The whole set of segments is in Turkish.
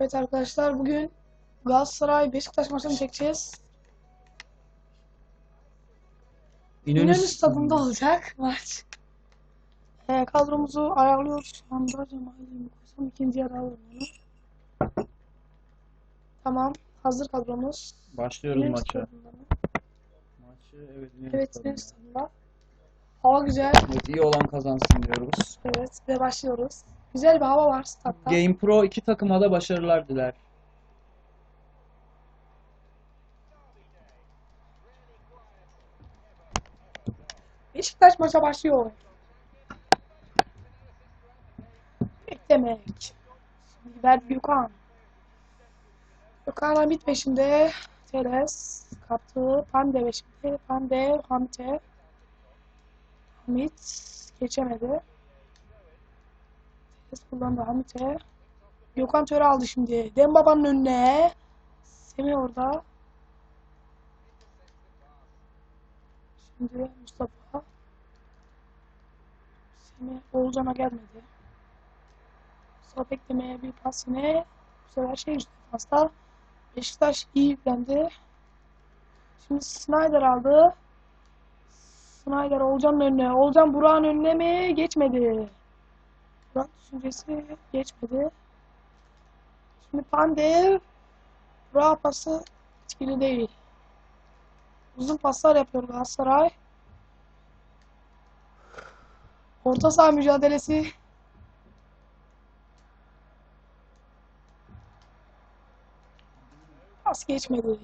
Evet arkadaşlar bugün Galatasaray Beşiktaş maçını çekeceğiz. İnönü stadında olacak maç. Ee, kadromuzu ayarlıyoruz şu anda. Cemal'in koysam ikinci yarı alırım onu. Tamam. Hazır kadromuz. Başlıyoruz İnönü maça. Maçı evet İnönü Evet stadında. İnönü stadında. Hava güzel. Evet, iyi olan kazansın diyoruz. Evet ve başlıyoruz. Güzel bir hava var statta. Game Pro iki takıma da başarılar diler. Beşiktaş maça başlıyor. Beklemek. Verdi Gökhan. Gökhan Hamit peşinde. Teres kaptı. Pande peşinde. Pande Hamit'e. Hamit geçemedi. Teres kullandı Hamit'e. Gökhan Töre aldı şimdi. Dembaba'nın önüne. Semih orada. Şimdi Mustafa. Semih Oğulcan'a gelmedi. Mustafa beklemeye bir pas yine. Bu sefer şey işte pasta. Beşiktaş iyi yüklendi. Şimdi Snyder aldı. Snyder Oğulcan'ın önüne. Oğulcan Burak'ın önüne mi? Geçmedi. Burak düşüncesi geçmedi. Şimdi Pandev. Burak pası etkili değil. Uzun paslar yapıyor Galatasaray. Orta saha mücadelesi. Pas geçmedi.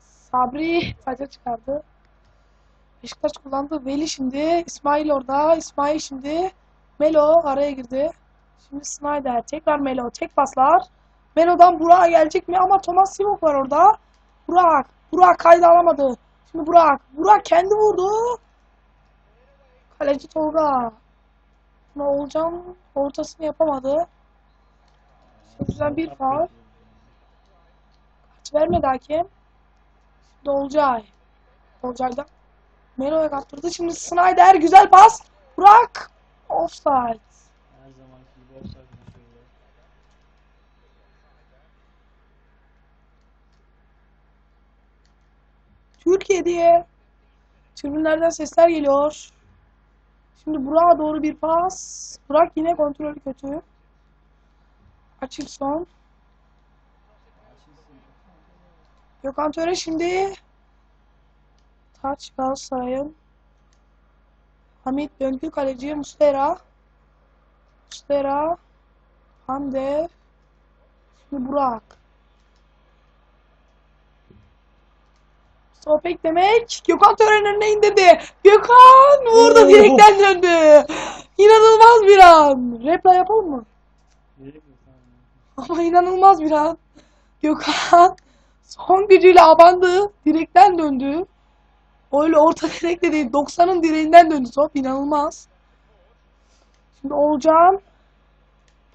Sabri taca çıkardı. Beşiktaş kullandı. Veli şimdi. İsmail orada. İsmail şimdi. Melo araya girdi. Şimdi Snyder. Tekrar Melo. Tek paslar. Melo'dan Burak'a gelecek mi? Ama Thomas Sivok var orada. Burak. Burak kaydı alamadı. Şimdi Burak. Burak kendi vurdu. Kaleci Tolga. Ama Oğulcan ortasını yapamadı. Güzel bir faul. Kaç vermedi hakem. Şimdi Olcay. Olcay'dan Melo'ya kaptırdı. Şimdi Snyder güzel pas. Burak. Offside. Her zamanki gibi offside düşüyorlar. Türkiye diye tribünlerden sesler geliyor. Şimdi Burak'a doğru bir pas. Burak yine kontrolü kötü. Açılson. Gökhan Töre şimdi taç Galatasaray'ın Hamit döndü kaleci Mustera. Mustera Hande Şimdi Burak. Sohbet demek. Gökhan Tören'in önüne indirdi. Gökhan vurdu direkten döndü. İnanılmaz bir an. Replay yapalım mı? Ama inanılmaz bir an. Gökhan son gücüyle abandı. Direkten döndü. Öyle orta direkte değil. 90'ın direğinden döndü top. İnanılmaz. Şimdi Olcan.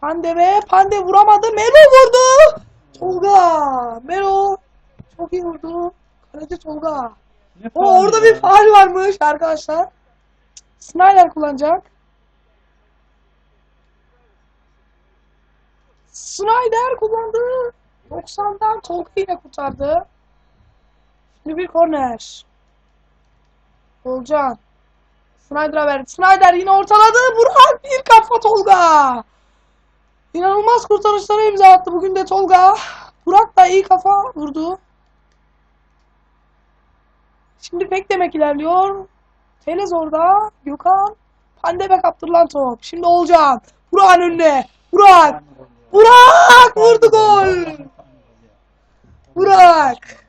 Pande ve Pande vuramadı. Melo vurdu. Tolga. Melo. Çok iyi vurdu. Kaleci Tolga. O orada bir faul varmış arkadaşlar. Snyder kullanacak. Snyder kullandı. 90'dan Tolga yine kurtardı. Şimdi bir korner. Olcan. Snyder'a verdi. Snyder yine ortaladı. Burak bir kafa Tolga. İnanılmaz kurtarışlara imza attı bugün de Tolga. Burak da iyi kafa vurdu. Şimdi pek demek ilerliyor. Felez orada. Gökhan. Pandebe kaptırılan top. Şimdi Olcan. Burak'ın önüne. Burak. Burak vurdu gol. Burak.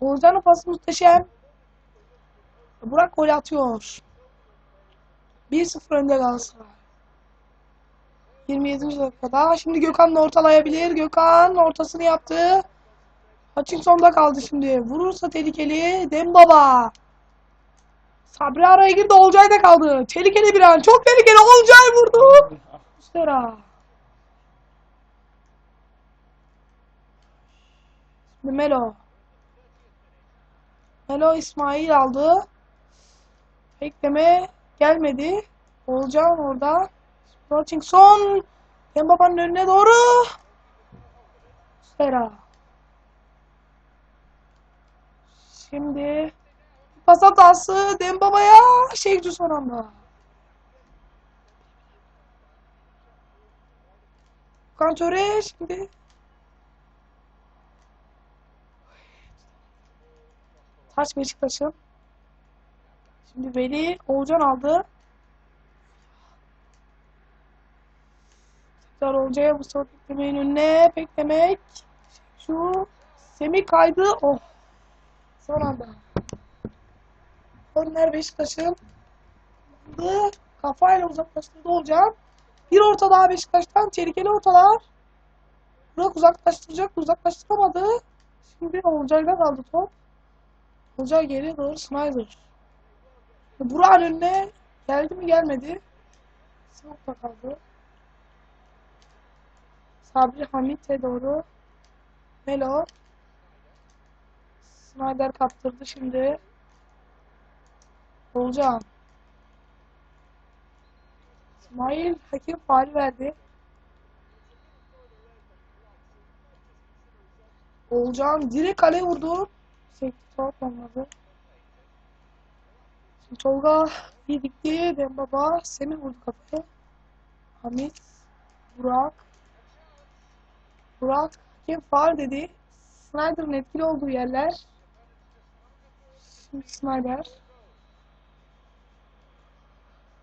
Olcan'ın pası muhteşem. Burak gol atıyor. 1-0 önde Galatasaray. 27. dakikada. Şimdi Gökhan da ortalayabilir. Gökhan ortasını yaptı. Hutchinson'da kaldı şimdi. Vurursa tehlikeli. Dembaba. Sabri araya girdi. Olcay da kaldı. Tehlikeli bir an. Çok tehlikeli. Olcay vurdu. Şimdi Melo. Melo İsmail aldı. Bekleme gelmedi. Olcan orada. Hutchinson Dembaba'nın önüne doğru. Sera. Şimdi pas hatası Dembaba'ya Şeyhcu son anda. Kantöre şimdi Taç Beşiktaş'ın. Şimdi Veli Oğulcan aldı. Tekrar Olcay'a bu sefer beklemeyin önüne. Beklemek. Şu Semih kaydı. Oh. Son anda. Korner Beşiktaş'ın. Kafayla uzaklaştırdı Olcan. Bir orta daha Beşiktaş'tan. Tehlikeli ortalar. Burak uzaklaştıracak. Uzaklaştıramadı. Şimdi Olcay'da kaldı top. Olcay geri doğru Snyder. Burak'ın önüne geldi mi gelmedi. Sınıfta kaldı. Sabri Hamit'e doğru. Melo. Snyder kaptırdı şimdi. Olcan. İsmail hakem faal verdi. Olcan direkt kaleye vurdu. Olmadı. Şimdi Tolga iyi dikti. Dembaba Semih vurdu kafaya. Hamit. Burak. Burak hakem faal dedi. Snyder'ın etkili olduğu yerler. Şimdi Snyder.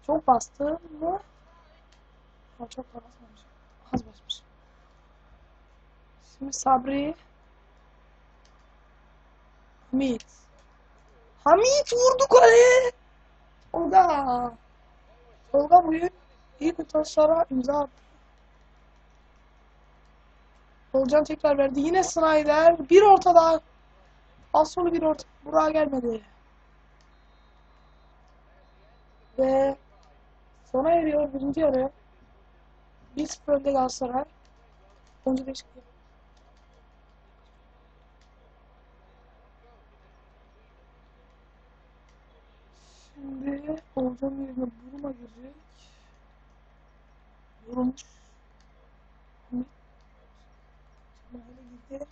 Çok bastı mı? Çok da. Az basmış. Şimdi Sabri. Hamit. Hamit vurdu kaleye. Tolga. Tolga bugün iyi kurtarışlara imza attı. Olcan tekrar verdi. Yine Snyder. Bir ortada. Az sonra bir orta. Burak'a gelmedi. Ve sona eriyor birinci yarı. 1-0 önde Galatasaray. Oyuncu değişikliği. Şimdi Olcan'ın yerine Buruma girecek. Vurmuş. Böyle gitti.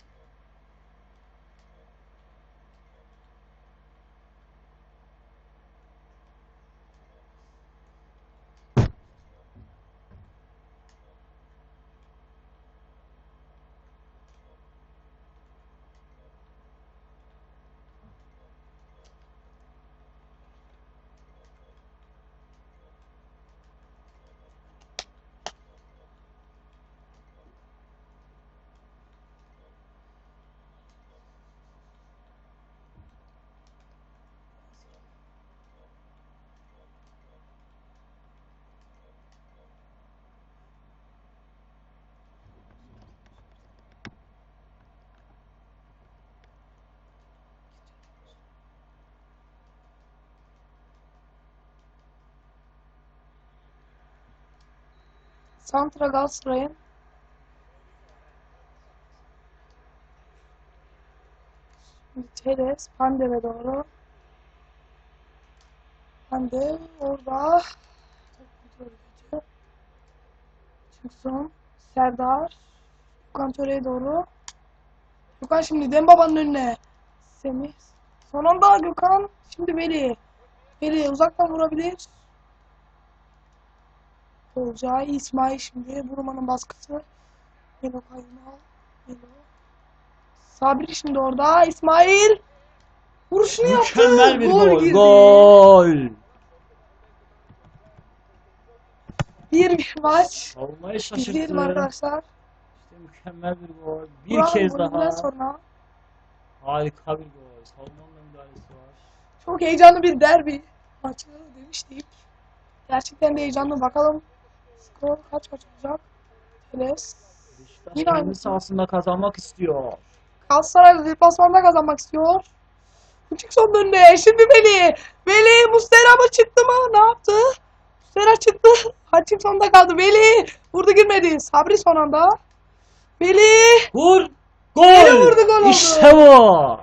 Santra Galatasaray'ın Teres Pandev'e doğru. Pande orada. Çıksın. Serdar. Töre'ye doğru. Gökhan şimdi Dembaba'nın önüne. Semih. Son anda Gökhan. Şimdi Veli. Veli uzaktan vurabilir. Olcay, İsmail şimdi. Burman'ın baskısı. Melo kayma. Melo. Sabri şimdi orada. İsmail. Vuruşunu yaptı. Mükemmel bir gol. girdi. Gol. 1-1 maç. İzleyelim şaşırttı. arkadaşlar. İşte mükemmel bir gol. Bir Burak'ın kez daha. sonra Harika bir gol. Savunmanın müdahalesi var. çok heyecanlı bir derbi maçı demiştik. Gerçekten de heyecanlı. Bakalım skor kaç kaç olacak. Beşiktaş Yine kendi aynısı. sahasında kazanmak istiyor. Galatasaray deplasmanda kazanmak istiyor. Küçük son önünde. Şimdi Veli. Veli Mustera mı çıktı mı? Ne yaptı? Mustera çıktı. Haçim sonunda kaldı. Veli. Vurdu girmedi. Sabri son anda. Veli. Vur. Gol. vurdu gol oldu. İşte bu.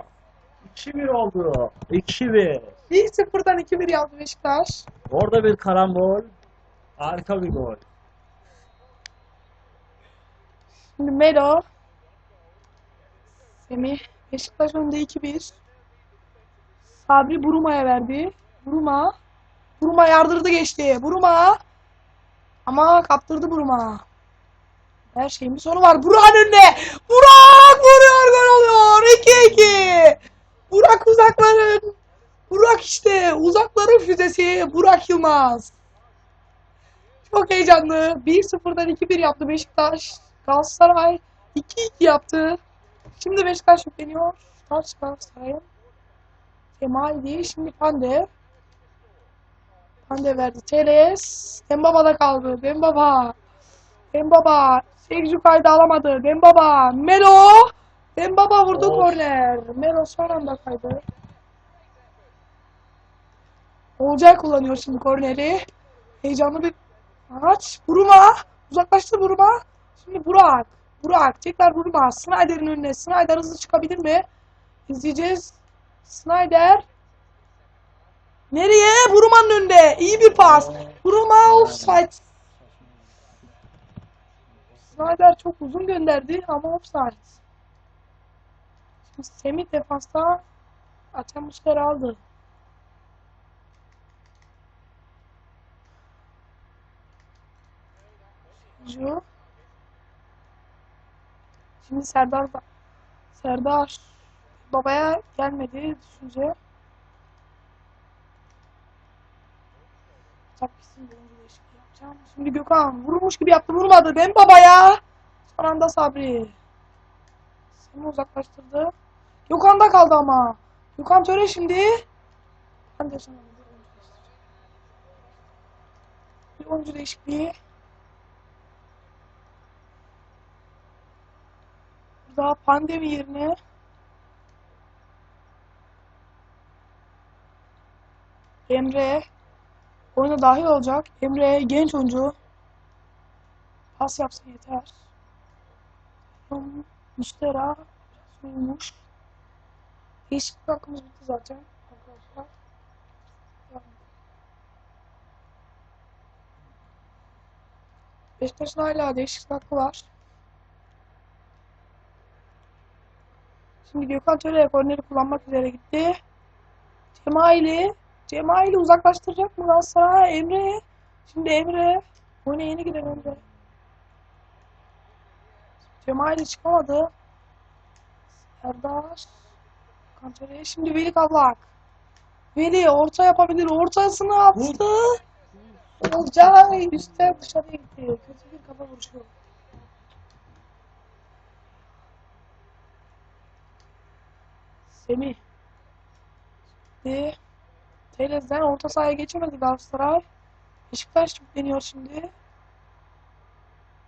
2-1 oldu. 2-1. 1-0'dan 2-1 yaptı Beşiktaş. Orada bir karambol. Harika bir gol. Şimdi Melo. Semih. Beşiktaş önde 2-1. Sabri Buruma'ya verdi. Buruma. Buruma yardırdı geçti. Buruma. Ama kaptırdı Buruma. Her şeyin bir sonu var. Burak'ın önünde. Burak vuruyor gol oluyor. 2-2. Burak uzakların. Burak işte. Uzakların füzesi. Burak Yılmaz. Çok heyecanlı. 1-0'dan 2-1 yaptı Beşiktaş. Galatasaray 2-2 yaptı. Şimdi Beşiktaş yükleniyor. Taç Galatasaray'ın. Kemal değil. Şimdi Pande. Pande verdi. Teres. Dembaba'da kaldı. Dembaba. Dembaba. Sekju kaydı alamadı. Dembaba. Melo. Dembaba vurdu Of. korner. Melo son anda kaydı. Olcay kullanıyor şimdi korneri. Heyecanlı bir maç. Buruma. Uzaklaştı Buruma. Şimdi Burak. Burak. Tekrar Buruma. Snyder'in önüne. Snyder hızlı çıkabilir mi? İzleyeceğiz. Snyder. Nereye? Buruma'nın önünde. İyi bir pas. Buruma offside. Snyder çok uzun gönderdi ama offside. Şimdi Semih defansta Atem Muslera aldı. Ju. Şimdi Serdar da- Serdar babaya gelmedi düşünce. Tabii kesin bir oyuncu değişikliği yapacağım. Şimdi Gökhan vurmuş gibi yaptı vurmadı. Ben babaya. Son anda Sabri. Seni uzaklaştırdı. Gökhan'da kaldı ama. Gökhan Töre şimdi. Ben de sana. Bir oyuncu değişikliği. Daha pandemi yerine Emre oyuna dahil olacak. Emre genç oyuncu. Pas yapsa yeter. Mustera uyumuş. Değişiklik hakkımız bitti zaten arkadaşlar. Beşiktaş'ın hala değişiklik hakkı var. Şimdi Gökhan Töre korneri kullanmak üzere gitti. Cemaili. Cemaili uzaklaştıracak mı Galatasaray? Emre. Şimdi Emre. Oyuna yeni giren Emre. Cemaili çıkamadı. Serdar. Gökhan Töre. Şimdi Veli Kavlak. Veli orta yapabilir. Ortasını yaptı. Olcay üstte dışarıya gitti. Kötü bir kafa vuruşu. Semih. Ve Telez'den orta sahaya geçemedi Galatasaray. Beşiktaş yükleniyor şimdi.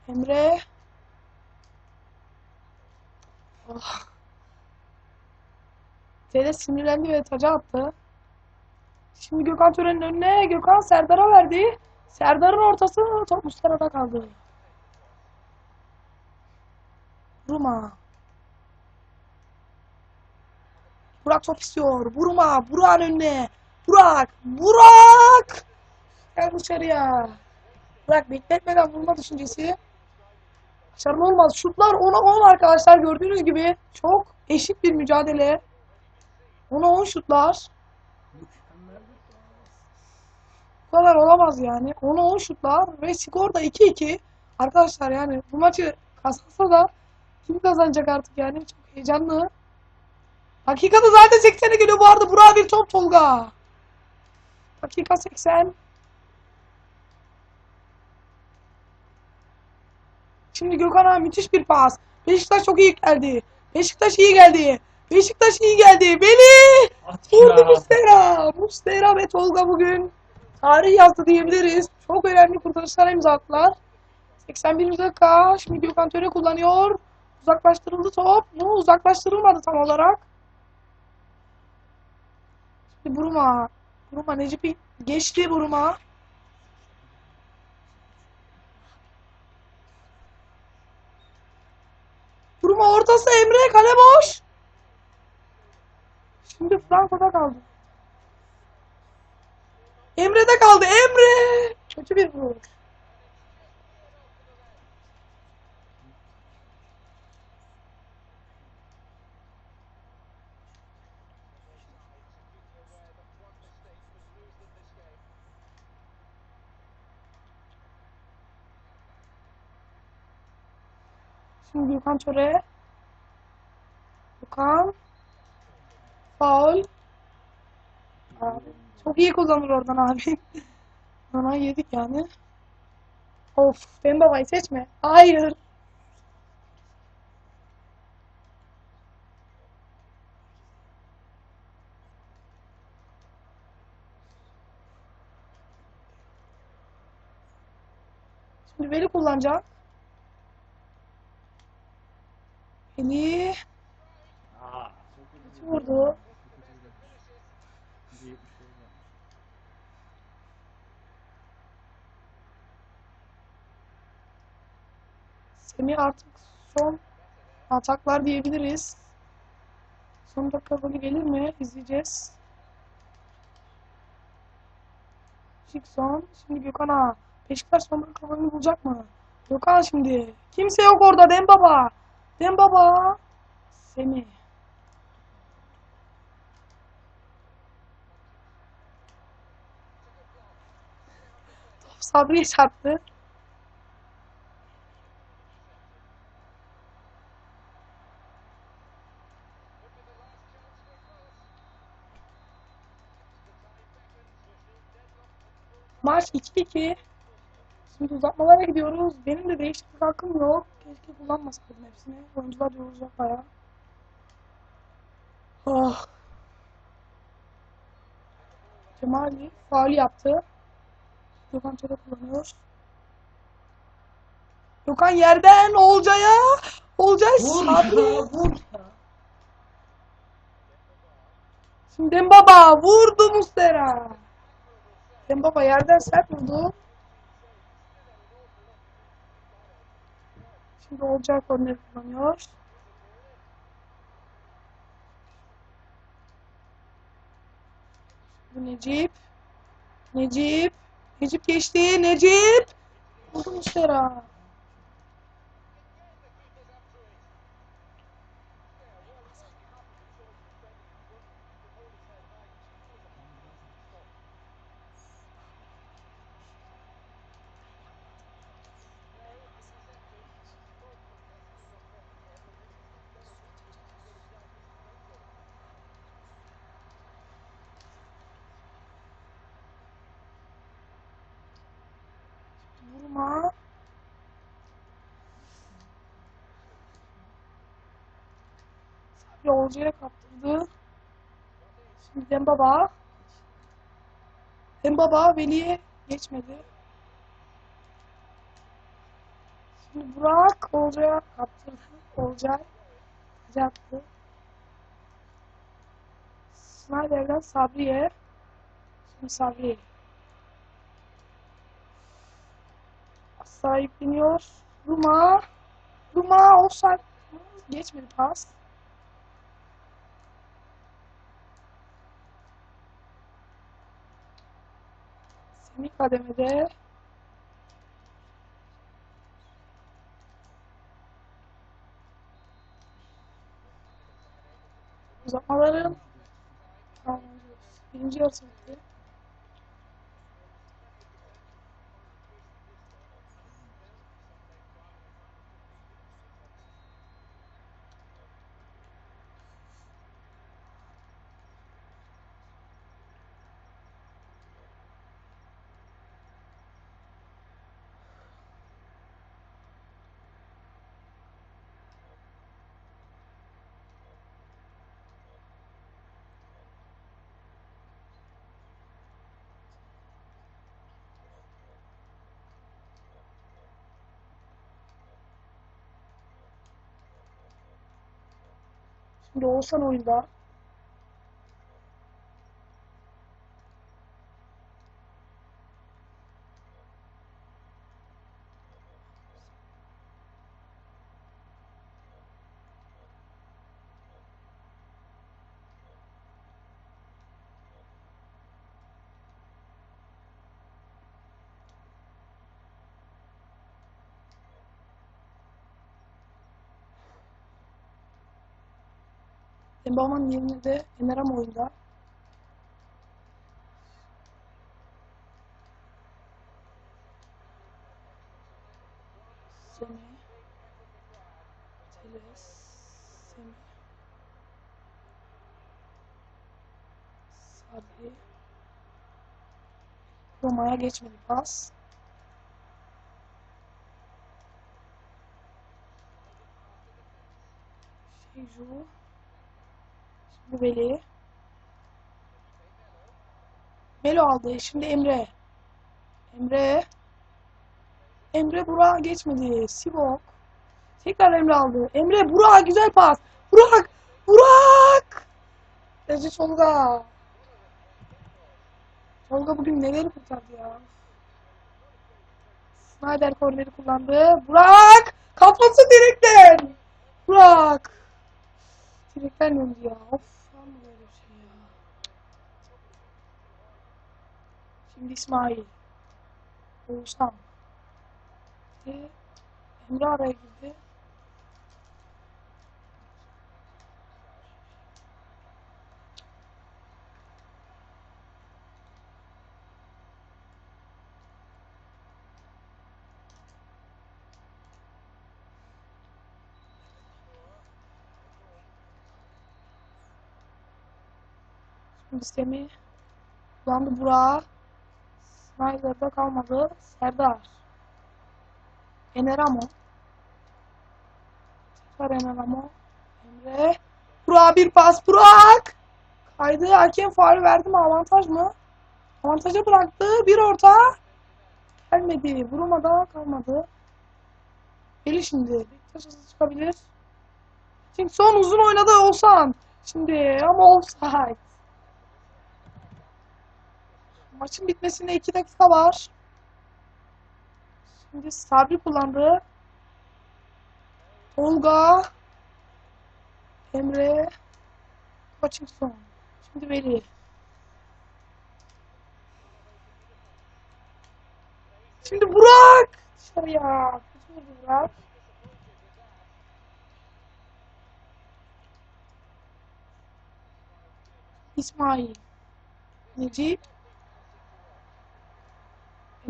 Emre. Oh. Telez sinirlendi ve taca attı. Şimdi Gökhan Tören'in önüne Gökhan Serdar'a verdi. Serdar'ın ortası top Mustafa'da kaldı. Ruma. Burak top istiyor. Vurma. Burak'ın önüne. Burak. Burak. Gel dışarıya. Burak bekletmeden vurma düşüncesi. Başarılı olmaz. Şutlar 10'a 10 arkadaşlar. Gördüğünüz gibi çok eşit bir mücadele. 10'a 10 şutlar. Bu kadar olamaz yani. 10'a 10 şutlar ve skor da 2-2. Arkadaşlar yani bu maçı kazansa da kim kazanacak artık yani? Çok heyecanlı. Dakikada zaten 80'e geliyor bu arada. Burak bir top Tolga. Dakika 80. Şimdi Gökhan'a müthiş bir pas. Beşiktaş çok iyi geldi. Beşiktaş iyi geldi. Beşiktaş iyi geldi. At Vurdu. Mustera. Mustera ve Tolga bugün tarih yazdı diyebiliriz. Çok önemli kurtarışlar imza attılar. 81. dakika. Şimdi Gökhan Töre kullanıyor. Uzaklaştırıldı top. Bu uzaklaştırılmadı tam olarak. Buruma. Buruma Necip'i geçti Buruma. Buruma ortası Emre kale boş. Şimdi Franco'da kaldı. Emre'de kaldı. Emre! Kötü bir vuruş. Şimdi Gökhan Töre. Gökhan. Faul. Çok iyi kullanır oradan abi. Bana yedik yani. Of, ben babayı seçme. Hayır. Şimdi Veli kullanacak. Veli Aa, çok iyi. vurdu. Çok kötü oynamış. Bir de 70 gol yapmış. Semih artık son ataklar diyebiliriz. Son dakika golü gelir mi? İzleyeceğiz. Jackson. Şimdi Gökhan'a. Beşiktaş son dakika golünü bulacak mı? Gökhan şimdi. Kimse yok orada. Dembaba. Dembaba. Semih. Top Sabri'ye çarptı. Maç 2-2. Şimdi uzatmalara gidiyoruz. Benim de değişiklik hakkım yok. Keşke kullanmasaydım hepsini. Oyuncular yorulacak bayağı. Oh. Cemali faul yaptı. Gökhan Çelik kullanıyor. Gökhan yerden Olcay'a. Olcay Sabri. Şimdi Dembaba vurdu Mustera. Dembaba yerden sert vurdu. Şimdi Olcay korneri kullanıyor. Bu Necip. Necip. Necip geçti. Necip. Vurdu Mustera. Vurma. Sabri Olcay'a kaptırdı. Şimdi Dembaba. Dembaba Veli'ye geçmedi. Şimdi Burak Olcay'a kaptırdı. Olcay. Yaptı. Snyder'den Sabri'ye. Şimdi Sabri. Asla yükleniyor. Ruma. Ruma offside. Geçmedi pas. Semih kademede. Uzatmaların birinci yarısı Şimdi Oğuzhan oyunda. Embama'nın yerine de Emeram oyunda. Semih. Teles. Semih. Sabri. Roma'ya geçmedi pas. Şeycu. Şimdi Veli. Melo aldı. Şimdi Emre. Emre. Emre Burak'a geçmedi. Sivok. Tekrar Emre aldı. Emre Burak güzel pas. Burak. Burak. Ece Tolga. Tolga bugün neleri kurtardı ya. Snyder korneri kullandı. Burak. Kafası direkten. Burak. Direkten döndü ya. Of. Böyle şey ya. Şimdi İsmail. Oğuzhan. Gitti. Emre araya girdi. Şimdi Semih kullandı Burak'a. Snyder'da kalmadı. Serdar. Eneramo. Tekrar Eneramo. Emre. Burak bir pas. Burak. Kaydı. Hakem faul verdi mi? Avantaj mı? Avantaja bıraktı. Bir orta. Gelmedi. Vurmadan kalmadı. Geli şimdi. Beşiktaş çıkabilir. Şimdi son uzun oynadı Oğuzhan. Şimdi ama offside. Maçın bitmesine 2 dakika var. Şimdi Sabri kullandı. Tolga. Emre. Hutchinson. Şimdi Veli. Şimdi Burak. Dışarıya. Vurdu Burak. İsmail. Necip.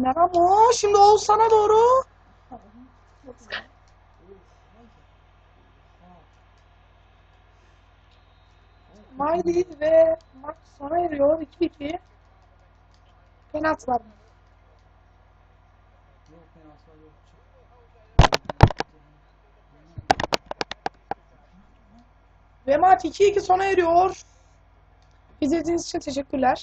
Merhaba. Şimdi Oğuzhan'a doğru. Maydi ve maç sona eriyor. 2-2. Penaltılar. Yok penaltılar yok. Ve maç 2-2 sona eriyor. İzlediğiniz için teşekkürler.